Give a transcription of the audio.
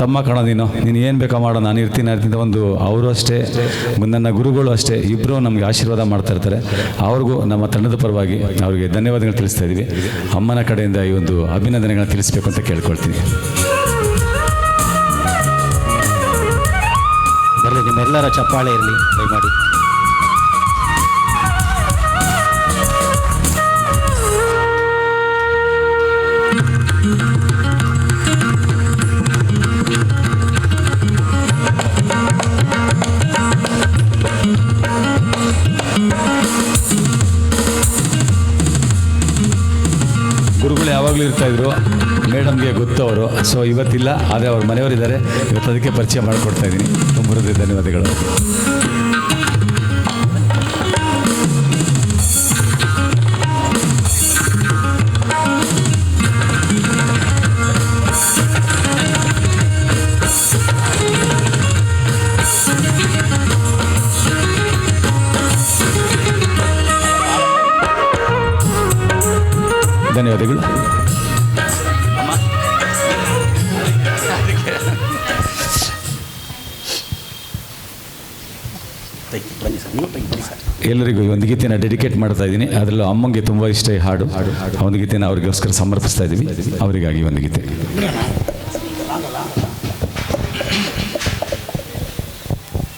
ತಮ್ಮ ಕಣ ನೀನು. ನೀನು ಏನು ಬೇಕೋ ಮಾಡೋ, ನಾನು ಇರ್ತೀನಿ ಅಂತ ಒಂದು ಅವರು ಅಷ್ಟೇ, ನನ್ನ ಗುರುಗಳು ಅಷ್ಟೇ ಇಬ್ಬರು ನಮಗೆ ಆಶೀರ್ವಾದ ಮಾಡ್ತಾ ಇರ್ತಾರೆ. ಅವ್ರಿಗೂ ನಮ್ಮ ತಂಡದ ಪರವಾಗಿ ಅವರಿಗೆ ಧನ್ಯವಾದಗಳು ತಿಳಿಸ್ತಾ ಇದ್ದೀವಿ. ಅಮ್ಮನ ಕಡೆಯಿಂದ ಈ ಒಂದು ಅಭಿನಂದನೆಗಳನ್ನ ತಿಳಿಸ್ಬೇಕು ಅಂತ ಕೇಳ್ಕೊಳ್ತೀನಿ. ಬರಲಿ ನಿಮ್ಮೆಲ್ಲರ ಚಪ್ಪಾಳೆ ಇರಲಿ, ದಯಮಾಡಿ. ಗುರುಗಳು ಯಾವಾಗಲೂ ಇರ್ತಾಯಿದ್ರು ಮೇಡಮ್ಗೆ ಗೊತ್ತು ಅವರು ಸೊ ಇವತ್ತಿಲ್ಲ, ಆದರೆ ಅವ್ರ ಮನೆಯವರಿದ್ದಾರೆ. ಇವತ್ತು ಅದಕ್ಕೆ ಪರಿಚಯ ಮಾಡಿಕೊಡ್ತಾ ಇದ್ದೀನಿ. ತುಂಬ ಹೃದಯ ಧನ್ಯವಾದಗಳು. ಧನ್ಯವಾದಗಳು. ಎಲ್ಲರಿಗೂ ಒಂದು ಗೀತೆನ ಡೆಡಿಕೇಟ್ ಮಾಡ್ತಾ ಇದ್ದೀನಿ. ಅದರಲ್ಲೂ ಅಮ್ಮಂಗೆ ತುಂಬ ಇಷ್ಟ ಈ ಹಾಡು. ಆ ಒಂದು ಗೀತೆನ ಅವರಿಗೋಸ್ಕರ ಸಮರ್ಪಿಸ್ತಾ ಇದ್ದೀವಿ. ಅವರಿಗಾಗಿ ಒಂದು ಗೀತೆ.